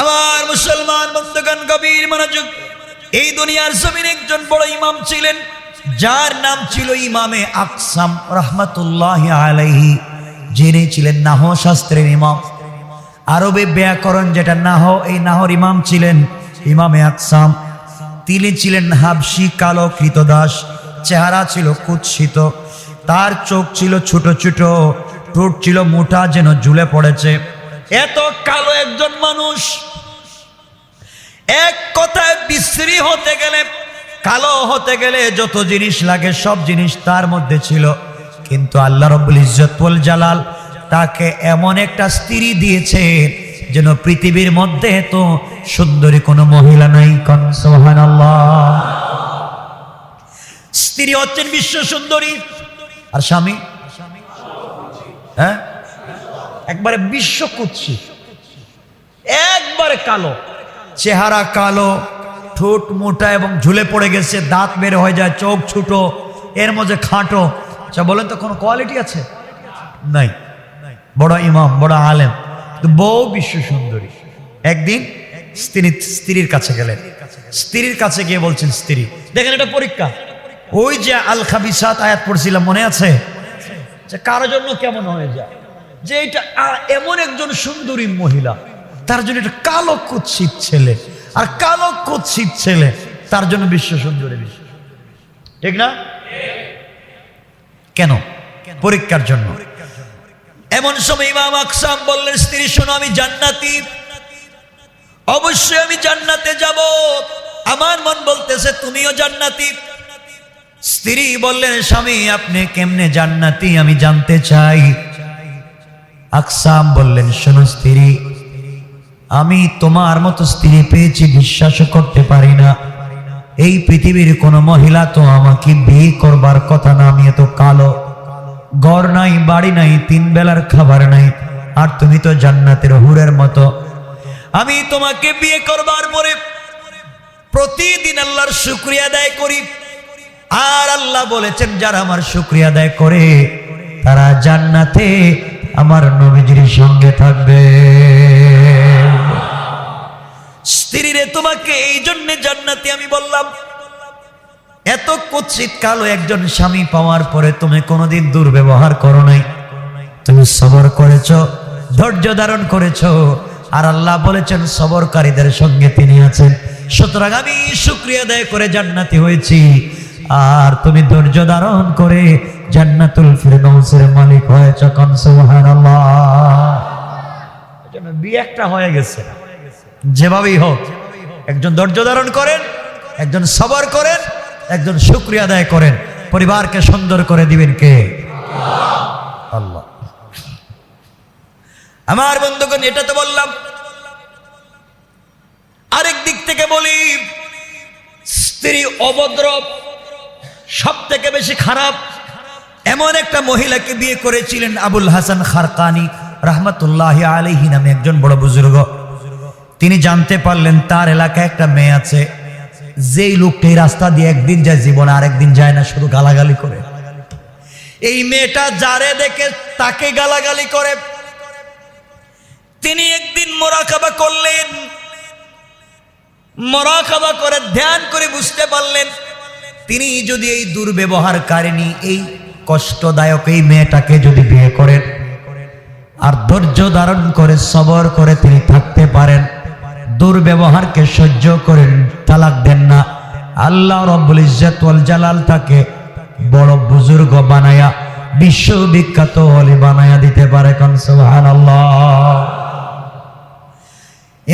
আমার মুসলমান বন্ধুগণ কবির মনোযোগ। এই দুনিয়ার জমিন একজন বড় ইমাম ছিলেন, যার নাম ছিল ইমামে আকসাম রহমতুল্লাহ আলাইহি। যিনি ছিলেন নাহ শাস্ত্রের ইমাম। আরবে ব্যাকরণ যেটা নাহ, এই নাহর ইমাম ছিলেন ইমামে আকসাম। তিনি ছিলেন হাবসি কালো কৃতদাস, চেহারা ছিল কুৎসিত। তার চোখ ছিল ছোট ছোট, ঠোঁট ছিল মোটা যেন ঝুলে পড়েছে। এত কালো একজন মানুষ। এক কথায় বিশ্রী হতে গেলে, কালো হতে গেলে যত জিনিস লাগে, সব জিনিস তার মধ্যে ছিল। কিন্তু আল্লাহ রব্বুল ইজ্জতুল জালাল তাকে এমন একটা স্ত্রী দিয়েছে যেন পৃথিবীর মধ্যে তো সুন্দরী কোনো মহিলা নাই। কন, সুবহানাল্লাহ। স্ত্রী হচ্ছেন বিশ্ব সুন্দরী। আর স্বামী? হ্যাঁ? একবারে বিশ্ব কুৎসি, একবারে কালো। চেহারা কালো, ঠোঁট মোটা এবং ঝুলে পড়ে গেছে, দাঁত বের হয়ে যায়, চোখ ছোট, এর মধ্যে খাটো। আচ্ছা বলেন তো, কোনো কোয়ালিটি আছে? নাই। বড় ইমাম, বড় আলেম বউ বিশ্ব সুন্দরী। একদিন স্ত্রী, স্ত্রীর কাছে গেলেন। স্ত্রীর কাছে গিয়ে বলছেন, স্ত্রী, দেখেন এটা পরীক্ষা। ওই যে আল খাবিসাত আয়াত পড়ছিলাম, মনে আছে? যে কারোর জন্য কেমন হয়ে যায়? যে এটা এমন একজন সুন্দরী মহিলা, তার জন্য একটা কালো কুৎসিত ছেলে। আর কালো কুৎসিত ছেলে, তার জন্য বিশ্ব সুন্দরী বিশ্ব। ঠিক না? কেন? পরীক্ষার জন্য। এমন সময় ইমাম আকসাম বললেন, স্ত্রী, শোনো, আমি জান্নাতি। অবশ্যই আমি জান্নাতে যাব। আমার মন বলতেছে, তুমিও জান্নাতি। স্ত্রী বললেন, স্বামী, আপনি কেমনে জান্নাতি? আমি জানতে চাই। আকসাম বললেন, শোনো স্ত্রী, আমি তোমার মতো স্ত্রী পেয়েছি বিশ্বাস করতে পারি না। এই পৃথিবীর কোন মহিলা তো আমাকে বিয়ে করবার কথা না, আমি এত কালো। ঘর নাই, বাড়ি নাই, তিন বেলার খাবার নাই, আর তুমি তো জান্নাতের হুরের মতো। আমি তোমাকে বিয়ে করবার পরে প্রতিদিন আল্লাহর শুক্রিয়া আদায় করি। আর আল্লাহ বলেছেন, যারা আমার শুক্রিয়া আদায় করে, তারা জান্নাতে আমার নবীজির সঙ্গে থাকবে। স্ত্রীরে, তোমাকে এই জন্য জান্নাতি আমি বললাম, এত কুৎসিত কালো একজন স্বামী পাওয়ার পরে তুমি কোনোদিন দুর্ব্যবহার করো নাই। তুমি সবর করেছ, ধৈর্য ধারণ করেছ, আর আল্লাহ বলেছেন, সবরকারীদের সঙ্গে তিনি আছেন। সুতরাং আমি শুক্রিয়া আদায় করে জান্নাতি হয়েছি। আর তুমি ধৈর্য ধারণ করে জান্নাতুল ফিরদৌসের মালিক হয়েছ কন সুবহানাল্লাহ। একটা হয়ে গেছে। যেভাবেই হোক, একজন ধৈর্য ধারণ করেন, একজন সবর করেন, একজন শুক্রিয়া আদায় করেন। পরিবারকে সুন্দর করে দিবেন কে? আল্লাহ। আমার বন্ধুগণ, এটা তো বললাম। আরেক দিক থেকে বলি, স্ত্রী অভদ্র সব থেকে বেশি খারাপ, এমন একটা মহিলাকে বিয়ে করেছিলেন আবুল হাসান খারকানি, রহমতুল্লাহ আলহি নামে একজন বড় বুজুর্গ। তিনি জানতে পারলেন তার এলাকায় একটা মেয়ে আছে, যেই লোকটি রাস্তা দিয়ে একদিন যায় জীবনে, আরেকদিন যায় না, শুধু গালাগালি করে। এই মেয়েটা যারে দেখে তাকে গালাগালি করে। তিনি একদিন মোরাকাবা করলেন, মোরাকাবা করে ধ্যান করে বুঝতে পারলেন তিনি যদি এই দুর্ব্যবহার দুর্ব্যবহারকারিণী, এই কষ্টদায়ক এই মেয়েটাকে যদি বিয়ে করেন, আর ধৈর্য ধারণ করে, সবর করে তিনি থাকতে পারেন, দুর্ব্যবহারকে সহ্য করেন, তালাক দেন না। আল্লাহ রব্বুল ইজ্জত ওয়াল জালাল তাকে বড় বুজুর্গ বানায়া, বিশ্ববিখ্যাত হলি বানায়া দিতে পারে সুবহানাল্লাহ।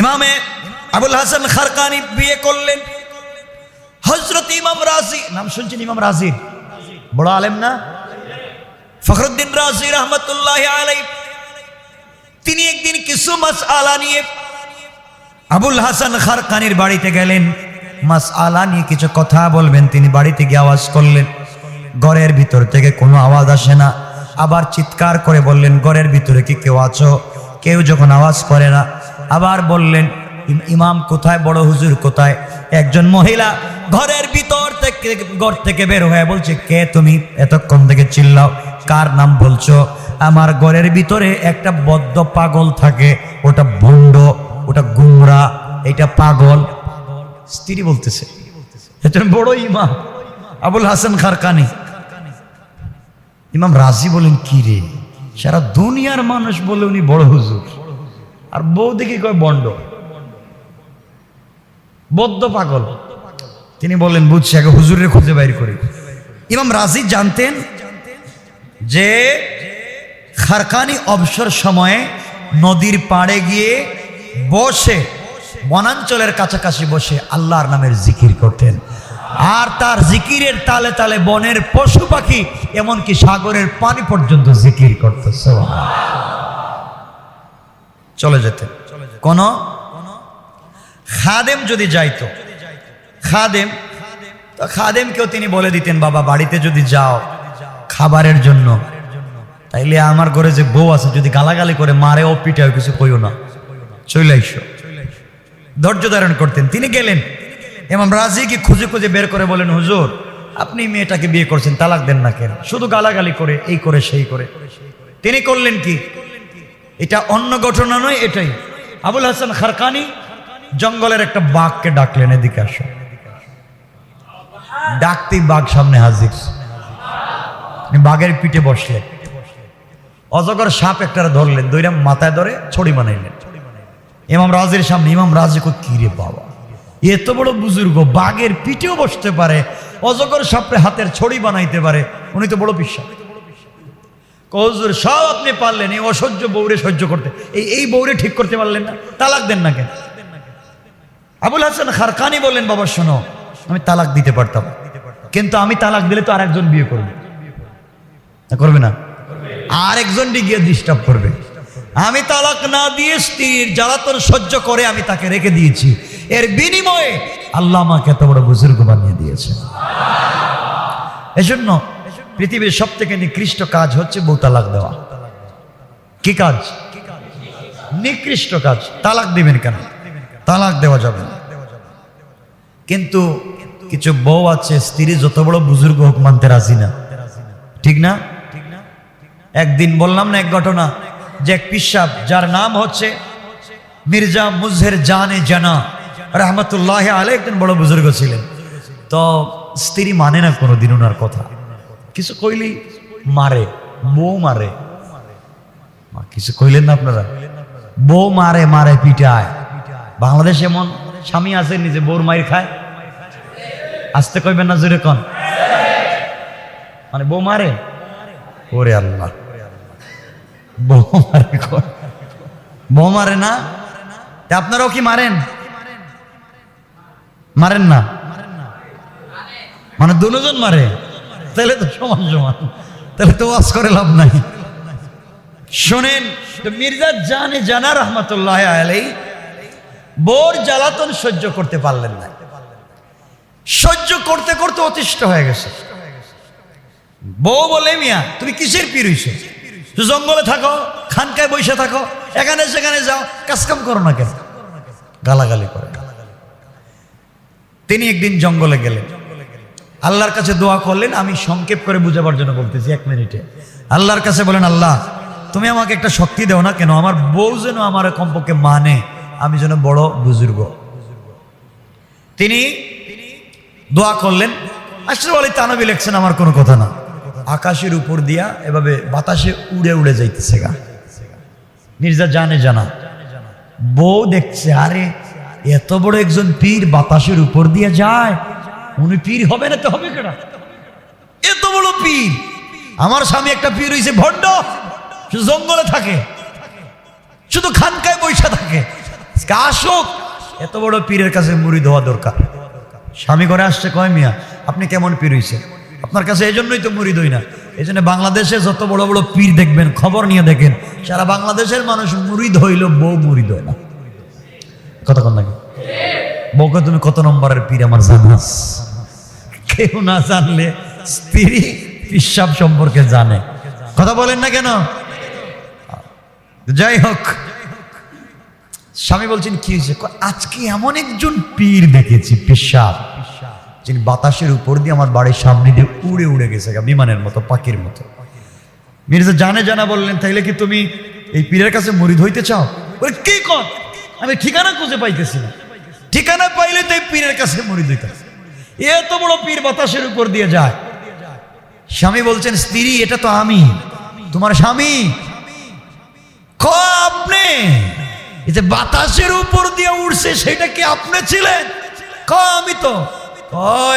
ইমামে আবুল হাসান খারকানি বিয়ে করলেন। হজরত ইমাম রাজি, নাম শুনছেন ইমাম রাজি? বড় আলেম না? ফখরুদ্দিন রাজি রহমতুল্লাহ আলাই তিনি একদিন কিছু মাস আলা নিয়ে আবুল হাসান খারকানির বাড়িতে গেলেন। মাস আলা নিয়ে কিছু কথা বলবেন, তিনি বাড়িতে গিয়ে আওয়াজ করলেন। ঘরের ভিতর থেকে কোনো আওয়াজ আসে না। আবার চিৎকার করে বললেন, ঘরের ভিতরে কি কেউ আছো? কেউ যখন আওয়াজ করে না, আবার বললেন "ইম- ইমাম কোথায়, বড় হুজুর কোথায়? একজন মহিলা ঘরের ভিতর থেকে, ঘর থেকে বের হয়ে বলছে, কে তুমি? এতক্ষণ থেকে চিল্লাও। কার নাম বলছো? আমার ঘরের ভিতরে একটা বদ্ধ পাগল থাকে। ওটা ভণ্ড, ওটা গুমরা, এটা পাগল। স্ত্রী বলতেছে একজন বড় ইমাম, আবুল হাসান খারকানি। ইমাম রাজি বলেন, কি রে? সারা দুনিয়ার মানুষ বলে উনি বড় হুজুর। আর বউ দেখি কয়, বন্ড। বদ্ধ পাগল। তিনি বললেন, বুঝছি, আগে হুজুরের খুঁজে বাইর করি। ইমাম রাজি জানতেন যে খারকানি অবসর সময়ে নদীর পাড়ে গিয়ে বসে, বনাঞ্চলের কাছাকাছি বসে আল্লাহর নামের জিকির করতেন। আর তার জিকিরের তালে তালে বনের পশু পাখি, এমনকি সাগরের পানি পর্যন্ত জিকির করত। চলে যেতেন। কোন খাদেম যদি যাইতো, খাদেম, তো খাদেমকেও তিনি বলে দিতেন, বাবা, বাড়িতে যদি যাও খাবারের জন্য, তাইলে আমার ঘরে যে বউ আছে, যদি গালাগালি করে মারে, ও পিঠাও কিছু কইও না। চলে ধৈর্য ধারণ করতেন। তিনি গেলেন। এমাম রাজিকে খুঁজে খুঁজে বের করে বলেন, হুজুর, আপনি মেয়েটাকে বিয়ে করছেন, তালাক দেন না কেন? শুধু গালাগালি করে, এই করে, সেই করে। তিনি করলেন কি? এটা অন্য ঘটনা নয়, এটাই। আবুল হাসান খারকানি জঙ্গলের একটা বাঘকে ডাকলেন, এদিকে আসো। ডাকতেই বাঘ সামনে হাজির। বাঘের পিঠে বসলেন। অজগর সাপ একটা ধরলেন দইরা মাথায় ধরে ছড়ি বানাইলেন। ইমাম রাজের সামনে, ইমাম রাজে কো কি বাবা? এত বড় বুজুর্গ, বাঘের পিঠেও বসতে পারে, অজগর সাপরে হাতের ছড়ি বানাইতে পারে, উনি তো বড় বিশ্বাস কজুর সব আপনি পারলেন এই অসহ্য বৌরে সহ্য করতে। এই এই বৌরে ঠিক করতে পারলেন না, তালাক দেন না কেন? আবুল হাসান খারকানি বললেন, বাবা, শোনো, আমি তালাক দিতে পারতাম। কিন্তু আমি তালাক দিলে তো আরেকজন বিয়ে করবে। করবে না? আরেকজন গিয়ে ডিস্টার্ব করবে। আমি তালাক না দিয়ে স্ত্রীর জ্বালাতন সহ্য করে আমি তাকে রেখে দিয়েছি। এর বিনিময়ে আল্লাহ আমাকে এত বড় বুজুর্গ বানিয়ে দিয়েছে এজন্য পৃথিবীর সব থেকে নিকৃষ্ট কাজ হচ্ছে বউ তালাক দেওয়া। কি কাজ? নিকৃষ্ট কাজ। তালাক দিবেন কেন? তালাক দেওয়া যাবে না। কিন্তু কিছু বউ আছে, স্ত্রী, যত বড় বুজুর্গ হোক, মানতে রাজি না। ঠিক না? একদিন বললাম না এক ঘটনা, যে এক পিসাব, যার নাম হচ্ছে মির্জা মুজহের জানে জানা, রহমতুল্লাহ আলে একজন বড় বুজুর্গ ছিলেন। তো স্ত্রী মানে না কোনোদিন ওনার কথা। কিছু কইলি মারে, বউ মারে। কিছু কইলেন না আপনারা? বউ মারে মারে, পিটায়। বাংলাদেশ এমন স্বামী আছে, নিজে বউর মায়ের খায়। আসতে কইবেন না জোরে কন। মানে বউ মারে? ওরে আল্লাহ। বউ মারে বউ মারে না? আপনারাও কি মারেন? মারেন না? মানে দুজন মারে? তাহলে তো সমান সমান। তাহলে তো ওয়াজ করে লাভ নাই। শোনেন মির্জা জানে জানা রহমতুল্লাহ আলাই বোর জ্বালাতন সহ্য করতে পারলেন না। সহ্য করতে করতে অতিষ্ঠ হয়ে গেছে। বউ বলে, মিয়া, তুমি কিসের পীর জঙ্গলে থাকো, খানকায় বসে থাকো, এখানে সেখানে যাও, কাজকাম করো না কেন? গালাগালি করে। তিনি একদিন জঙ্গলে গেলেন। আল্লাহর কাছে দোয়া করলেন, আমি সংক্ষেপ করে বুঝাবার জন্য বলতেছি, এক মিনিটে। আল্লাহর কাছে বলেন, আল্লাহ, তুমি আমাকে একটা শক্তি দাও না কেন? আমার বউ যেন আমার কমপক্ষে মানে। আমি যেন বড় বুজুর্গ। তিনি দোয়া করলেন আশরাফ আলী তানবী লেখছেন আমার কোনো কথা না। আকাশের উপর দিয়া এভাবে বাতাসে উড়ে উড়ে যাইতেছে গা। মির্জা জানে জানা, বউ দেখছে, আরে, এত বড় একজন পীর বাতাসের উপর দিয়ে যায়, উনি পীর হবে না তো হবে কেনা এত বড় পীর, আমার স্বামী একটা পীর হয়েছে ভণ্ড জঙ্গলে থাকে, শুধু খানকায় বৈশা থাকে। আজকে আসুক, এত বড় পীরের কাছে মুড়ি দেওয়া দরকার। স্বামী করে আসছে কয়, মিয়া, আপনি কেমন পীর হইছে আপনার কাছে এই জন্যই তো মুড়ি দই না। এই জন্য বাংলাদেশে যত বড় বড় পীর দেখবেন, খবর নিয়ে দেখেন, সারা বাংলাদেশের মানুষ মুড়ি ধইল বউ মুড়ি দয় না। কতক্ষণ লাগে বউকে তুমি কত নম্বরের পীর আমার জানাস? কেউ না জানলে স্ত্রী পিসাব সম্পর্কে জানে। কথা বলেন না কেন? যাই হোক স্বামী বলছেন, কি হয়েছে? আজকে এমন একজন পীর দেখেছি পিসাব যিনি বাতাসের উপর দিয়ে আমার বাড়ির সামনে দিয়ে উড়ে উড়ে গেছে বিমানের মতো, পাখির মতো। মির্জা জানে জানা বললেন, তাইলে কি তুমি এই পীরের কাছে মরিদ হইতে চাও? বলে, কি কর আমি ঠিকানা খুঁজে পাইতেছি না। ঠিকানা পাইলে তো এই পীরের কাছে মরিদ দিতেছে এত বড় পীর বাতাসের উপর দিয়ে যায়। স্বামী বলছেন, স্ত্রী, এটা তো আমি। তোমার স্বামী? আপনি? যে বাতাসের উপর দিয়ে উঠছে সেটা কি আপনি ছিলেন? ক, আমি তো।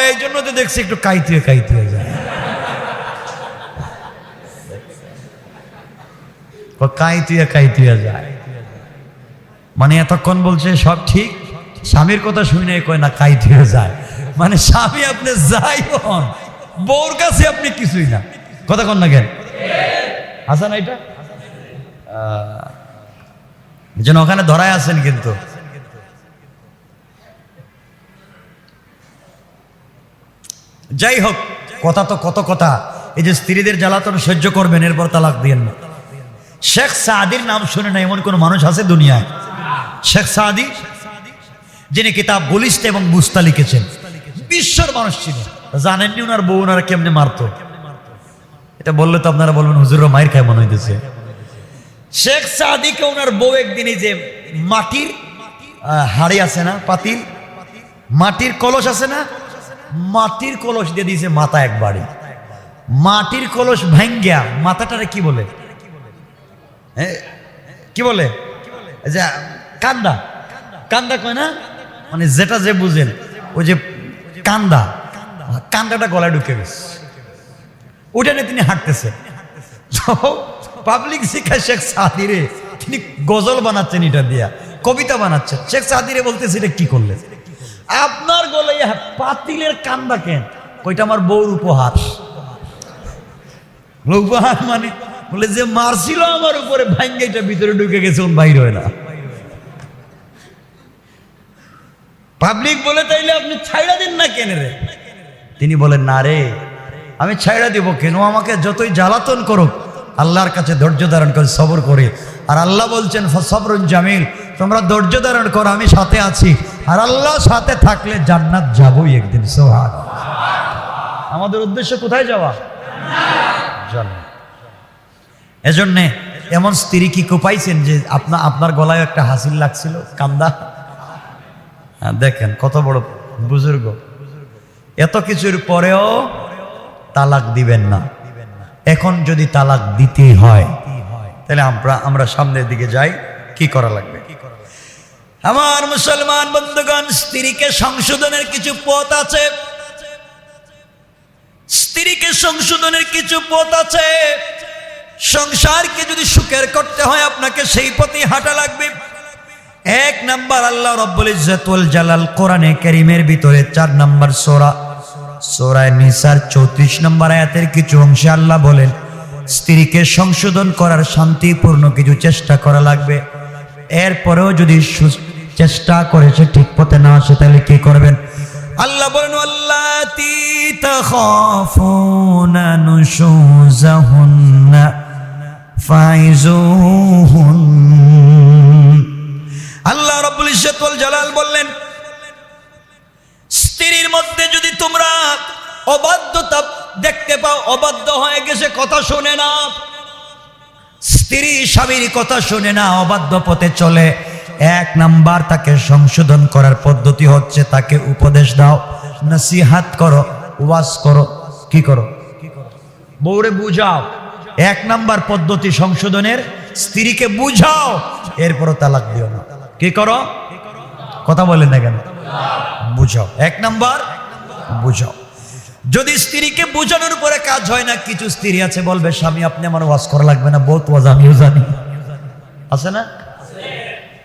এই জন্য তো দেখছি একটু কাইতে কাইতে যায়। কাইতুয়া কাইতুয়া যায়। মানে এতক্ষণ বলছে, সব ঠিক? স্বামীর কথা শুনে কয় না, কাইতুয়া যায়। মানে স্বামী আপনি যাই হন, বউর কাছে আপনি কিছুই না। কথা কন না কেন? আসা না এটা? যেন ওখানে ধরায় আছেন কিন্তু। যাই হোক, কথা তো কত কথা। এই যে স্ত্রীদের জ্বালাতন সহ্য করবেন, এরপর তালাক দিয়েন না। শেখ সাদির নাম শুনে না এমন কোন মানুষ আছে দুনিয়ায়? শেখ সাদি, যিনি কিতাব বলিষ্ঠ এবং বুস্তা লিখেছেন। বিশ্বর মানুষ ছিল। জানেননি ওনার বউ ওনারা কেমনে মারতো? এটা বললে তো আপনারা বলবেন, হুজুররা মায়ের খায় মনে হইতেছে। শেখ সাদিকে ওনার বউ একদিন যে মাটির হাড়ি আছে না, পাতিল? মাটির কলস আছে না? মাটির কলস দিয়ে দিয়েছে মাথা একবারে। মাটির কলস ভাঙ্গিয়া মাথাটারে কি বলে? কি বলে? যে কান্দা। কান্দা কয় না? মানে যেটা যে বুঝেন, ওই যে কান্দা। কান্দাটা গলায় ঢুকে গেছে। ওটা তিনি হাঁটতেছে। তো পাবলিক শিক্ষা শেখ সাদিরে তিনি গজল বানাচ্ছেন এটা দিয়া, কবিতা বানাচ্ছেন। শেখ সাদিরে বলতেছে, এটা কি করলেন? আপনার গলায় পাতিলের কান্দা কেন? কইটা আমার বউর উপহার। উপহার মানে? বলে যে মারছিল আমার উপরে ভাঙ্গে এটা ভিতরে ঢুকে গেছে ওর বাইর হয় না। পাবলিক বলে তাইলে আপনি ছাইড়া দিন না কেন রে? তিনি বলেন, না রে, আমি ছাইড়া দিব কেন? আমাকে যতই জ্বালাতন করুক আল্লাহর কাছে ধৈর্য ধারণ করে সবর করে। আর আল্লাহ বলছেন সবরুন জামিল তোমরা ধৈর্য ধারণ করো আমি সাথে আছি। আর আল্লাহ সাথে থাকলে জান্নাত যাবই একদিন সোহাগ আমাদের উদ্দেশ্য কোথায় যাওয়া? এজন্যে এমন স্ত্রী কি কোপাইছেন যে আপনা আপনার গলায় একটা হাসিল লাগছিল? কান্দা? হ্যাঁ, দেখেন কত বড় বুজুর্গ। এত কিছুর পরেও তালাক দিবেন না। এখন যদি তালাক দিতেই হয়, তাহলে আমরা আমরা সামনের দিকে যাই, কি করা লাগবে? আমার মুসলমান বন্ধুগণ, স্ত্রীকে সংশোধনের কিছু পথ আছে। স্ত্রীকে সংশোধনের কিছু পথ আছে। সংসারকে যদি সুখের করতে হয়, আপনাকে সেই পথে হাঁটা লাগবে। এক নাম্বার আল্লাহ রব্বুল ইজ্জাতুল জালাল কোরআনে কারীমের ভিতরে চার নাম্বার সোরা সোরায় নিসার চৌত্রিশ নম্বর আয়াতের কিছু অংশে আল্লাহ বলেন, স্ত্রীকে সংশোধন করার শান্তিপূর্ণ কিছু চেষ্টা করা লাগবে। এরপরেও যদি চেষ্টা করে সে ঠিক পথে না আসে, তাহলে কি করবেন? আল্লাহ বলেন, আল্লাতি আল্লাহ রব্বুল ইজ্জতুল জালাল বললেন স্ত্রীর মধ্যে যদি তোমরা অবাধ্যতা দেখতে পাও, অবাধ্য হয়ে গেছে, কথা শোনে না। স্ত্রী স্বামীর কথা শোনে না, অবাধ্য পথে চলে। এক নাম্বার তাকে সংশোধন করার পদ্ধতি হচ্ছে তাকে উপদেশ দাও, নসিহাত করো, ওয়াজ করো, কি করো? বউরে বুঝাও। এক নাম্বার পদ্ধতি সংশোধনের, স্ত্রীকে বুঝাও, এরপরও তালাক দিও না। কি করো? কথা বলেন না কেন? বুঝাও এক নাম্বার বুঝাও যদি স্ত্রীকে বোঝানোর উপরে কাজ হয় না, কিছু স্ত্রী আছে, বলবে, স্বামী, আপনি আমার ওয়াজ করা লাগবে না, বহুত ওয়াজ, আমিও জানি। আছে না?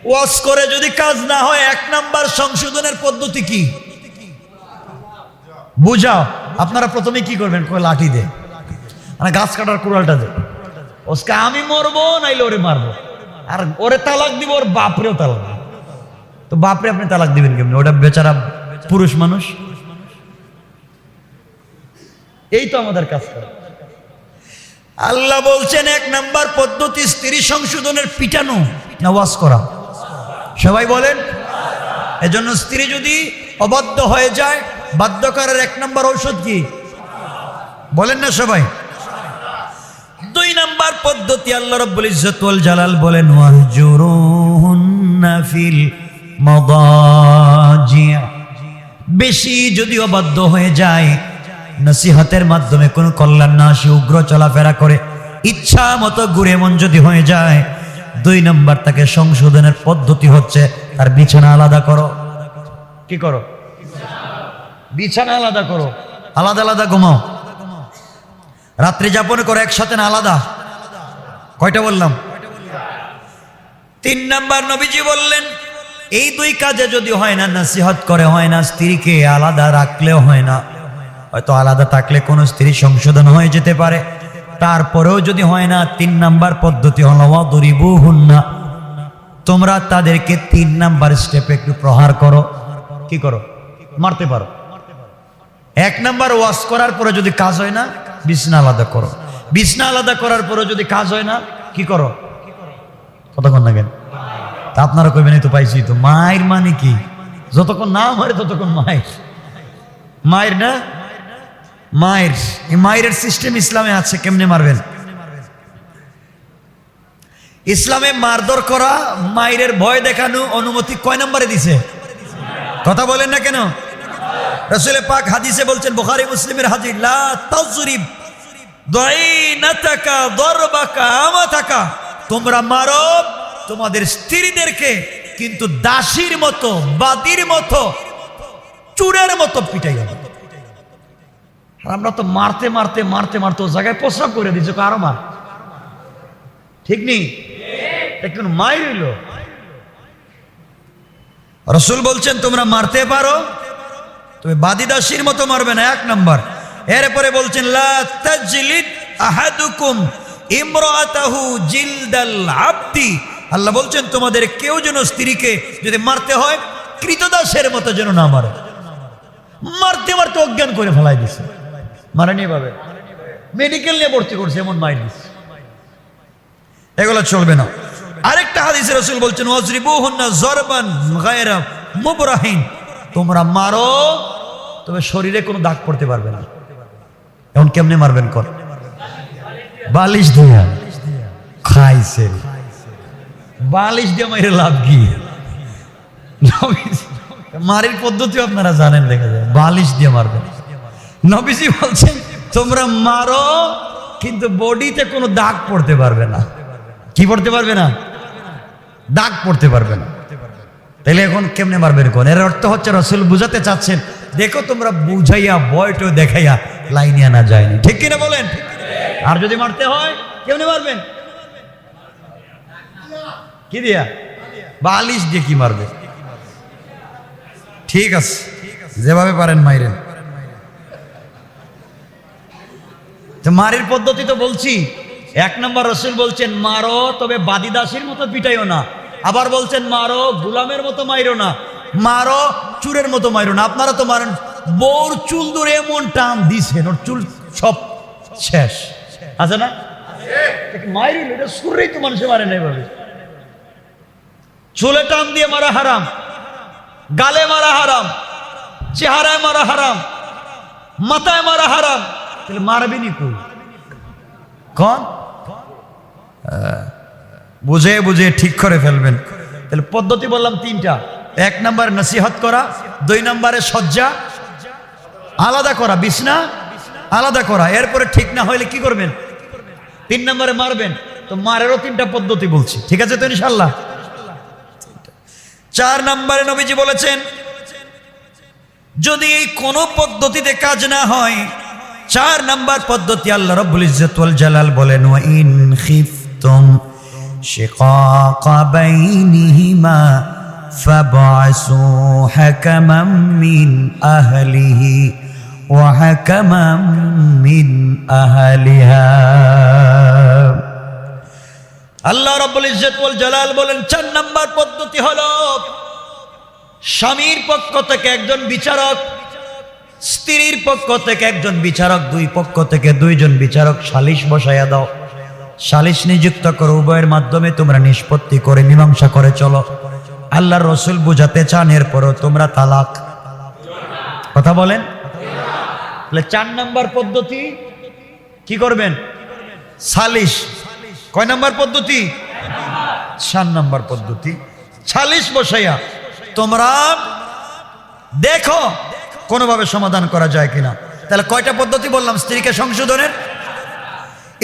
ওয়াজ করে যদি কাজ না হয়, এক নাম্বার সংশোধনের পদ্ধতি কি? বুঝাও। আপনারা প্রথমে কি করবেন? কয় লাঠি দে। মানে গাছ কাটার কুড়ালটা দে। ওসকে, আমি মরবো, নাইলে ওরে মারবো। আর ওরে তালাক দিব, ওর বাপরেও তালাক। তো বাপরে, আপনি তালাক দিবেন কেমনি? ওটা বেচারা পুরুষ মানুষ। এই তো আমাদের কাজ আল্লাহ বলছেন, এক নাম্বার পদ্ধতি স্ত্রী সংশোধনের পিটানো না ওয়াজ করা। সবাই বলেন? এজন্য স্ত্রী যদি অবাধ্য হয়ে যায়, বাধ্য করার এক নাম্বার ঔষধ কি? বলেন না সবাই। দুই নাম্বার পদ্ধতি আল্লাহ রব্বুল ইজ্জতুল জালাল বলেন ওয়াহজুরুহুন্না ফিল বেশি যদি অবাধ্য হয়ে যায়, নসিহতের মাধ্যমে কোনো কল্যাণ না আসে উগ্র চলাফেরা করে, ইচ্ছা মতো ঘুরে মন যদি হয়ে যায়, দুই নম্বর তাকে সংশোধনের পদ্ধতি হচ্ছে তার বিছানা আলাদা করো। কি করো? বিছানা আলাদা করো। আলাদা আলাদা ঘুমাও। রাত্রি যাপন করো, একসাথে না আলাদা। কয়টা বললাম? তিন নম্বর নবীজি বললেন এই দুই কাজে যদি হয় না, নাসিহত করে হয় না, স্ত্রীকে আলাদা রাখলেও হয় না। হয়তো আলাদা থাকলে কোনো স্ত্রী সংশোধন হয়ে যেতে পারে। তারপরেও যদি হয় না, তিন নাম্বার পদ্ধতি হলো দরিবু হুন্না তোমরা তাদেরকে তিন নাম্বার স্টেপে একটু প্রহার করো। কি করো? মারতে পারো। এক নাম্বার ওয়াশ করার পরে যদি কাজ হয় না, বিছনা আলাদা করো। বিছনা আলাদা করার পরে যদি কাজ হয় না, কি করো? কতক্ষণ লাগেন তা আপনারা কইবেন তো পাইছি। তো মায়ের মানে কি? যতক্ষণ না মারে, ততক্ষণ মায়ের। মায়ের না? মায়ের। এই মায়ের সিস্টেম ইসলামে আছে, কেমনে মারবেন? ইসলামে মারধর করা, মায়ের ভয় দেখানো অনুমতি কয় নম্বরে দিছে? কথা বলেন না কেন? রসুলের পাক হাদিসে বলছেন, বুখারী, মুসলিমের হাদিস, লা তাজরিব দাইনাতাকা দরবাকা আমাতাকা। তোমরা মারো তোমাদের স্ত্রীদেরকে কিন্তু দাসীর মতো, বাদির মতো, চুরের মতো পিটাই আর আমরা তো মারতে মারতে মারতে মারতে জায়গায় প্রস্রাব করে দিচ্ছ কারও মার। ঠিক নেই একটু মাই রসুল বলছেন, তোমরা মারতে পারো তুমি বাদি বাদিদাসীর মতো মারবে না। এক নম্বর। এরপরে বলছেন আহাদুকুম ইমরাতাহু জিলদাল আবদি আল্লাহ বলছেন, তোমাদের কেউ যেন স্ত্রীকে যদি মারতে হয়, কৃতদাসের মতো যেন না মারে। মারতে মারতে অজ্ঞান করে ফেলাই দিছে। মারেনি ভাবে মেডিকেল নিয়ে ভর্তি করছে, এমন মাইর দিছে। এগুলো চলবে না। আরেকটা হাদিসে রসুল বলছেন ওয়াজরিবু হুন্না জরবান মুবরাহিন। তোমরা মারো, তবে শরীরে কোনো দাগ পড়তে পারবে না। এখন কেমনে মারবেন কর? বালিশ দিয়া খাইছে বালিশ দিয়ে মাইরে লাভ কি? মারির পদ্ধতি আপনারা জানেন দেখা যায় বালিশ দিয়ে মারবেন। নবীজি বলছেন, তোমরা মারো, কিন্তু বডিতে কোনো দাগ পড়তে পারবে না। কি পড়তে পারবে না? দাগ পড়তে পারবে না। তাহলে এখন কেমনে মারবেন কোন? এর অর্থ হচ্ছে রসুল বুঝাতে চাচ্ছেন, দেখো তোমরা বুঝাইয়া, বয়টো দেখাইয়া লাইনে আনা যায়নি। ঠিক কিনা বলেন? আর যদি মারতে হয়, কেমনে মারবেন? কি দিয়া? বালিশ দিয়ে কি মারবে? ঠিক আছে। যেভাবে পারেন মাইরেন। মারির পদ্ধতি তো বলছি। এক নম্বর রসুল বলছেন মারো তবে বাদিদাসীর মতো পিটাইও না। আবার বলছেন মারো গুলামের মতো মাইরো না। মারো চুরের মতো মাইরো না। আপনারা তো মারেন। বউর চুল ধরে এমন টান দিছেন ওর চুল সব শেষ। আছে না? মাইরিল এটা সুরেই তো মানুষে মারে না এভাবে চুলে টান দিয়ে মারা হারাম, গালে মারা হারাম, চেহারায় মারা হারাম, মাথায় মারা হারাম। তাহলে মারবি নি কন? বুঝে বুঝে ঠিক করে ফেলবেন। তাহলে পদ্ধতি বললাম তিনটা। এক নম্বরে নসিহত করা, দুই নম্বরে সজ্জা আলাদা করা, বিছনা, আলাদা করা। এরপরে ঠিক না হইলে কি করবেন? তিন নম্বরে মারবেন। তো মারেরও তিনটা পদ্ধতি বলছি। ঠিক আছে তো ইনশাল্লাহ? চার নম্বরে নবীজি বলেছেন, যদি এই কোনো পদ্ধতিতে কাজ না হয়, চার নাম্বার পদ্ধতি আল্লাহ রব্বুল ইজ্জত ওয়াল জালাল বলেন ওয়া ইন খিফতুম শিকাকা বাইনিহিমা ফাবআসু হাকামান মিন আহলিহি ওয়া হাকামান মিন আহলিহা। আল্লাহ রব্বুল ইজ্জত ওয়াল জালাল বলেন, চার নাম্বার পদ্ধতি হলো, স্বামীর পক্ষ থেকে একজন বিচারক, স্ত্রীর পক্ষ থেকে একজন বিচারক, দুই পক্ষ থেকে দুইজন বিচারক সালিশ বসাইয়া দাও। সালিশ নিযুক্ত করো, উভয়ের মাধ্যমে তোমরা নিষ্পত্তি করে, মীমাংসা করে চলো। আল্লাহর রসুল বুঝাতে চান, এরপরও তোমরা তালাক। কথা বলেন? চার নাম্বার পদ্ধতি কি করবেন? সালিশ। কয় নাম্বার পদ্ধতি? চার নাম্বার পদ্ধতি। ছালিশ বসাইয়া, তোমরা দেখো কোনোভাবে সমাধান করা যায় কিনা। তাহলে কয়টা পদ্ধতি বললাম? স্ত্রীকে সংশোধনের।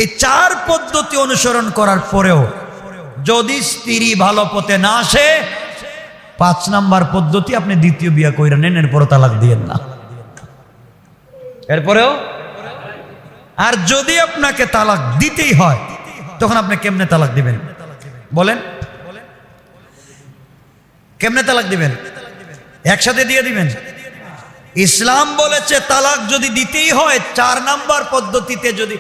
এই চার পদ্ধতি অনুসরণ করার পরেও যদি স্ত্রী ভালো পথে না আসে, পাঁচ নাম্বার পদ্ধতি আপনি দ্বিতীয় বিয়া কইরা নেন, এরপরও তালাক দিয়েন না। এরপরেও? আর যদি আপনাকে তালাক দিতেই হয় তখন আপনি কেমনে তালাক দিবেন? বলেন। কেমনে তালাক দিবেন? একসাথে দিয়ে দিবেন? ইসলাম বলেছে, তালাক যদি দিতেই হয়, চার নাম্বার পদ্ধতিতে যদি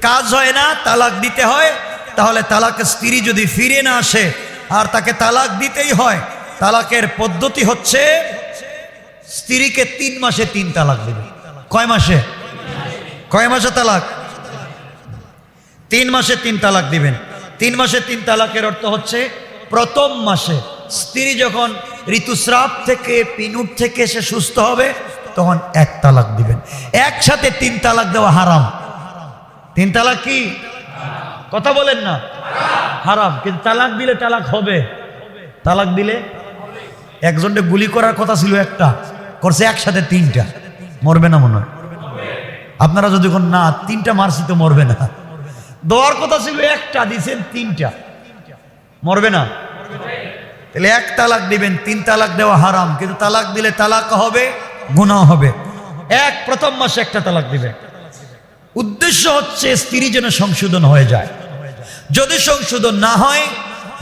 কাজ হয় না, তালাক দিতে হয়, তাহলে তালাক স্ত্রী যদি ফিরে না আসে, আর তাকে তালাক দিতেই হয়, তালাকের পদ্ধতি হচ্ছে, স্ত্রীকে তিন মাসে তিন তালাক দেবে কয় মাসে? কয় মাসে তালাক? তিন মাসে তিন তালাক দিবেন। তিন মাসে তিন তালাকের অর্থ হচ্ছে, প্রথম মাসে স্ত্রী যখন ঋতুস্রাব থেকে পিনুট থেকে সে সুস্থ হবে, তখন এক তালাক দিবেন। একসাথে তিন তালাক দেওয়া হারাম। তিন তালাক কি? কথা বলেন না। হারাম। কিন্তু তালাক দিলে তালাক হবে। তালাক দিলে একজনকে গুলি করার কথা ছিল একটা, করছে একসাথে তিনটা। মরবে না মনে হয়। আপনারা যদি না, তিনটা মারছি তো মরবে না। দেওয়ার কথা ছিল একটা, দিছেন তিনটা। মরবে না? তাহলে এক তালাক দিবেন, তিন তালাক দেওয়া হারাম, কিন্তু তালাক দিলে তালাক হবে গুণা হবে। এক প্রথম মাসে একটা তালাক দিবে। উদ্দেশ্য হচ্ছে স্ত্রী যেন সংশোধন হয়ে যায়। যদি সংশোধন না হয়,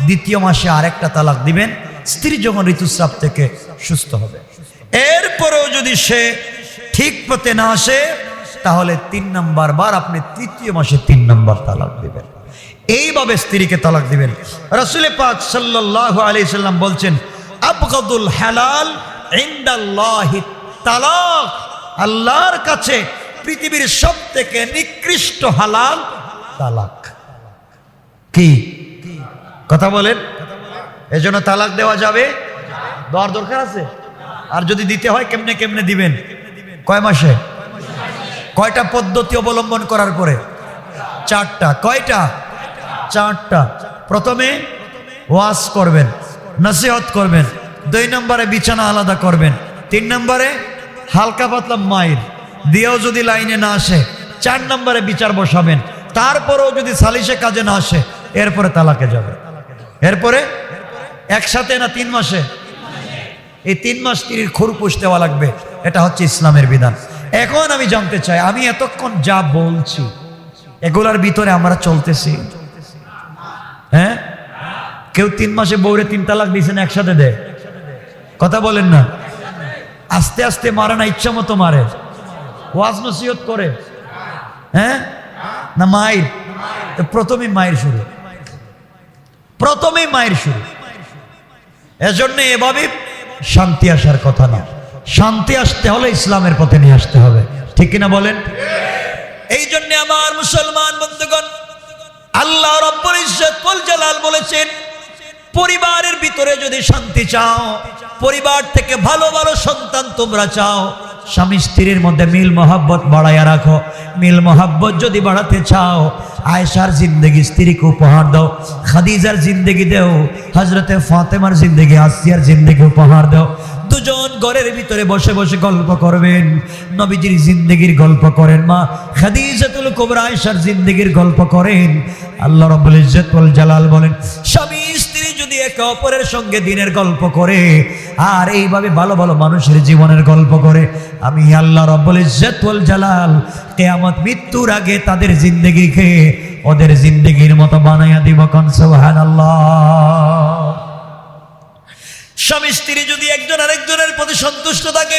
দ্বিতীয় মাসে আরেকটা তালাক দিবেন, স্ত্রী যখন ঋতুস্রাব থেকে সুস্থ হবে। এরপরেও যদি সে ঠিক পথে না আসে তাহলে তিন নাম্বার বার আপনি তৃতীয় মাসে তিন নাম্বার তালাক দিবেন। এইভাবে স্ত্রীকে তালাক দিবেন। রসুল পাক সাল্লাহ আলি সাল্লাম বলছেন, আবগদুল হালাল তালাক। আল্লাহর কাছে পৃথিবীর সব থেকে নিকৃষ্ট হালাল তালাক। কি? কথা বলেন। এজন্য তালাক দেওয়া যাবে? দেওয়ার দরকার আছে? আর যদি দিতে হয়, কেমনে কেমনে দিবেন? কয় মাসে? কয়টা পদ্ধতি অবলম্বন করার পরে? চারটা। কয়টা? চারটা। প্রথমে ওয়াশ করবেন, নসিহত করবেন, দুই নম্বরে বিছানা আলাদা করবেন, তিন নম্বরে হালকা পাতলা মায়ের দিয়েও যদি লাইনে না আসে, চার নম্বরে বিচার বসাবেন, তারপরেও যদি সালিশে কাজে না আসে, এরপরে তালাকে যাবে। এরপরে একসাথে না তিন মাসে? এই তিন মাস তিরির খরুপুষ দেওয়া লাগবে, এটা হচ্ছে ইসলামের বিধান। এখন আমি জানতে চাই, আমি এতক্ষণ যা বলছি, এগুলার ভিতরে আমরা চলতেছি। হ্যাঁ? কেউ তিন মাসে বউরে তিন তালাক দিয়েছেন একসাথে দেয়? কথা বলেন না। আস্তে আস্তে মারে না, ইচ্ছা মতো মারে। ওয়াজ নসিহত করে। হ্যাঁ? না, মায়ের। প্রথমে মায়ের শুরু। প্রথমে মায়ের শুরু। এজন্য এভাবে শান্তি আসার কথা না। শান্তি আসতে হলে ইসলামের পথে নিয়ে আসতে হবে। ঠিক কিনা বলেন? এই জন্য আমার মুসলমান বন্ধুগণ, আল্লাহ রব্বুল জালাল বলেছেন, পরিবারের ভিতরে যদি শান্তি চাও, পরিবার থেকে ভালো ভালো সন্তান তোমরা চাও, স্বামী স্ত্রীর মধ্যে মিল মহাব্বত বাড়াইয়া রাখো। মিল মহাব্বত যদি বাড়াতে চাও, আয়েশার জিন্দগি স্ত্রীকে উপহার দাও, খাদিজার জিন্দগি দেও হজরতে ফাতেমার জিন্দগি, আসিয়ার জিন্দগি উপহার দাও। দুজন ঘরের ভিতরে বসে বসে গল্প করবেন। নবীজির জিন্দগির গল্প করেন মা। খাদিজাতুল কুবরা জিন্দগির গল্প করেন। আল্লাহ রাব্বুল ইজ্জত জালাল বলেন, স্বামী, স্ত্রী যদি একে অপরের সঙ্গে দিনের গল্প করে আর এইভাবে ভালো ভালো মানুষের জীবনের গল্প করে, আমি আল্লাহ রাব্বুল ইজ্জত জালাল কিয়ামত মৃত্যুর আগে তাদের জিন্দগিকে ওদের জিন্দগির মতো বানাইয়া দিব কোন, সুবহানাল্লাহ। স্বামী স্ত্রী যদি একজন আরেকজনের প্রতি সন্তুষ্ট থাকে,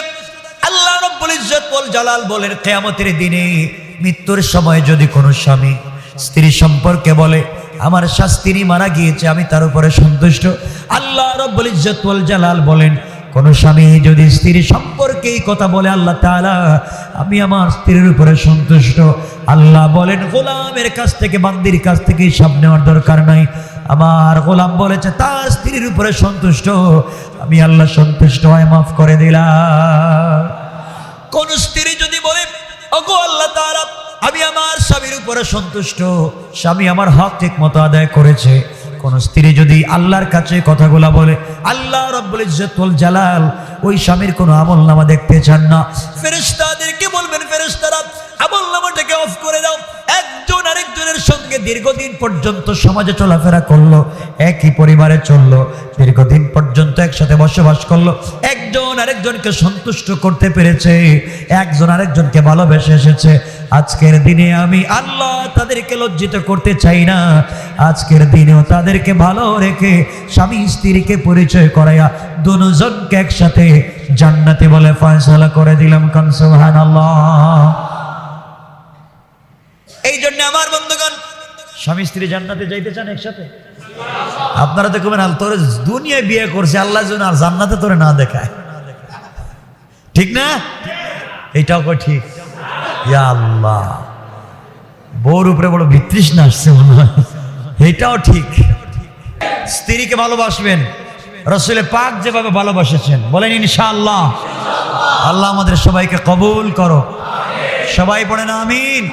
আল্লাহ রব্বুল ইজ্জত বল জালাল বলেন, কেয়ামতের দিনে মৃত্যুর সময় যদি কোনো স্বামী স্ত্রী সম্পর্কে বলে, আমার শাস্ত্রী মারা গিয়েছে, আমি তার উপরে সন্তুষ্ট, আল্লাহ রব্বুল ইজ্জত বল জালাল বলেন, কোন স্বামী যদি স্ত্রী সম্পর্কে এই কথা বলে, আল্লাহ তাআলা, আমি আমার স্ত্রীর উপরে সন্তুষ্ট। আল্লাহ বলেন, গোলামের কাছ থেকে, বান্দির কাছ থেকে হিসাব নেওয়ার দরকার নাই। আমার গোলাম বলেছে তার স্ত্রীর উপরে সন্তুষ্ট। আমি আল্লাহ সন্তুষ্ট হয়, মাফ করে দিলাম। কোন স্ত্রী যদি বলে, ওগো আল্লাহ তারা আমি আমার স্বামীর উপরে সন্তুষ্ট। স্বামী আমার হক ঠিক মতো আদায় করেছে। কোন স্ত্রী যদি আল্লাহর কাছে কথাগুলা বলে, আল্লাহ রব্বুল ইজ্জতুল জালাল ওই স্বামীর কোনো আমল নামা দেখতে চান না। ফেরেশতাদেরকে বলবেন, ফেরেশতারা, আমল নামাটাকে অফ করে দাও। একজন আরেকজনের সঙ্গে দীর্ঘদিন পর্যন্ত সমাজে চলাফেরা করল, একই পরিবারে চলল, দীর্ঘদিন পর্যন্ত একসাথে বসবাস করল। একজন আরেকজনকে সন্তুষ্ট করতে পেরেছে, একজন আরেকজনকে ভালোবেসে এসেছে। আজকের দিনে আমি আল্লাহ তাদেরকে লজ্জিত করতে চাই না। আজকের দিনেও তাদেরকে ভালো রেখে স্বামী স্ত্রীকে পরিচয় করাইয়া দুজনকে একসাথে জান্নাতে বলে ফয়সালা করে দিলাম কনসুহান এই জন্য আমার বন্ধুগণ, স্বামী স্ত্রী জান্নাতে যাইতে চান একসাথে? আপনারা দেখবেন আল, তোরে দুনিয়ায় বিয়ে করছে আল্লাহ আর জান্নাতে তোরে না দেখায়। ঠিক না? এইটাও কই ঠিক। ইয়া আল্লাহ। বউর উপরে বড় বিতৃষ্ণা আসছে মনে হয়। এটাও ঠিক। স্ত্রীকে ভালোবাসবেন, রসুলে পাক যেভাবে ভালোবাসেছেন, বলেন ইনশাআল্লাহ। আল্লাহ আমাদের সবাইকে কবুল করো। সবাই পড়ে না আমিন।